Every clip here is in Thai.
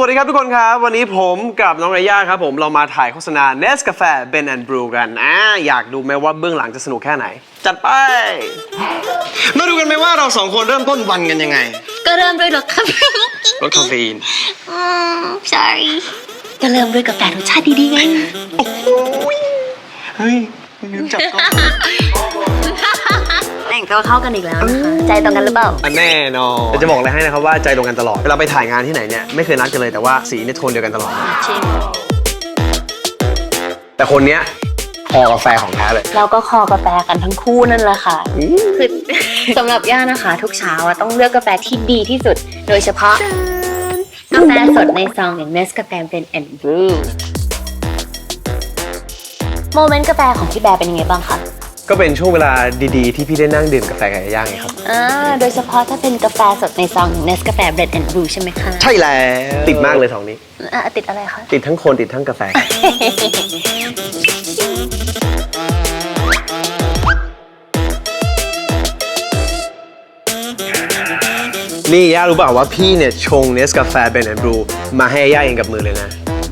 วัสดีครับทุกคนครับ วันนี้ผมกับน้องไรย่าครับผมเรามาถ่ายโฆษณา n e s กาแฟ Ben and Brew กันอ่าอยากดูไหมว่าเบื้องหลังจะสนุกแค่ไหน จัดไป มาดูกันไหมว่าเราสองคนเริ่มต้นวันกันยังไง ก็เริ่มด้วยรสคาเฟอีนรสคาเฟอีนอืม sorry ก็เริ่มด้วยกาแฟรสชาติดีๆไงเฮ้ยลืมจับกล้อง แต่งตัวเข้ากันอีกแล้วนะคะใจตรงกันหรือเปล่าอะแน่นอนแต่จะบอกอะไรให้นะครับว่าใจตรงกันตลอดเวลาไปถ่ายงานที่ไหนเนี่ยไม่เคยนัดกันเลยแต่ว่าสีเนี่ยโทนเดียวกันตลอด จริง แต่คนเนี้ยคอกาแฟของแท้เลย เราก็คอกาแฟกันทั้งคู่นั่นแหละค่ะ คือ สำหรับย่านะคะ ทุกเช้าอะต้องเลือกกาแฟที่ดีที่สุด โดยเฉพาะกาแฟสดในซองอย่าง Nescafe Ben and Brew โมเมนต์กาแฟของพี่แบร์เป็นยังไงบ้างคะ ก็เป็นช่วงเวลาดีๆ ที่พี่ได้นั่งดื่มกาแฟไก่ย่างไงครับ อ่าโดยเฉพาะถ้าเป็นกาแฟสดในซองอย่าง Nescafe Ben and Brew ใช่ไหมคะใช่แล้วติดมากเลยสองนี้ อะติดอะไรคะ ติดทั้งคนติดทั้งกาแฟ นี่ย่ารู้เปล่าว่าพี่เนี่ยชงเนสกาแฟเบนแอนบรูมาให้ย่าเองกับมือเลยนะ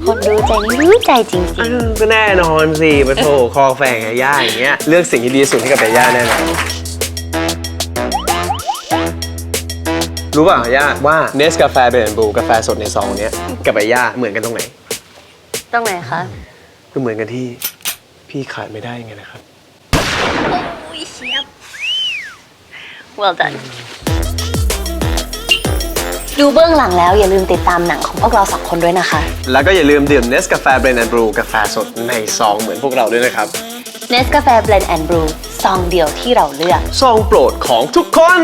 คนรู้ใจนี่รู้ใจจริงอ้าวก็แน่นอนสิปะโถคอกาแฟให้ย่าอย่างเงี้ยเลือกสิ่งที่ดีที่สุดให้กับแต่ย่าแน่นอนรู้เปล่าย่าว่าเนสกาแฟเบนแอนบรูกาแฟสดในซองเนี้ยกับไอ้ย่าเหมือนกันตรงไหนๆตรงไหนคะ ก็เหมือนกันที่พี่ขาดไม่ได้ไงนะครับอุ้ยเชียบ well done ดูเบื้องหลังแล้วอย่าลืมติดตามหนังของพวกเราสองคนด้วยนะคะ แล้วก็อย่าลืมดื่มเนสกาแฟเบรนแอนบรูกาแฟสดในซองเหมือนพวกเราด้วยนะครับ Nescafe Blend and Brew ซองเดียวที่เราเลือก ซองโปรดของทุกคน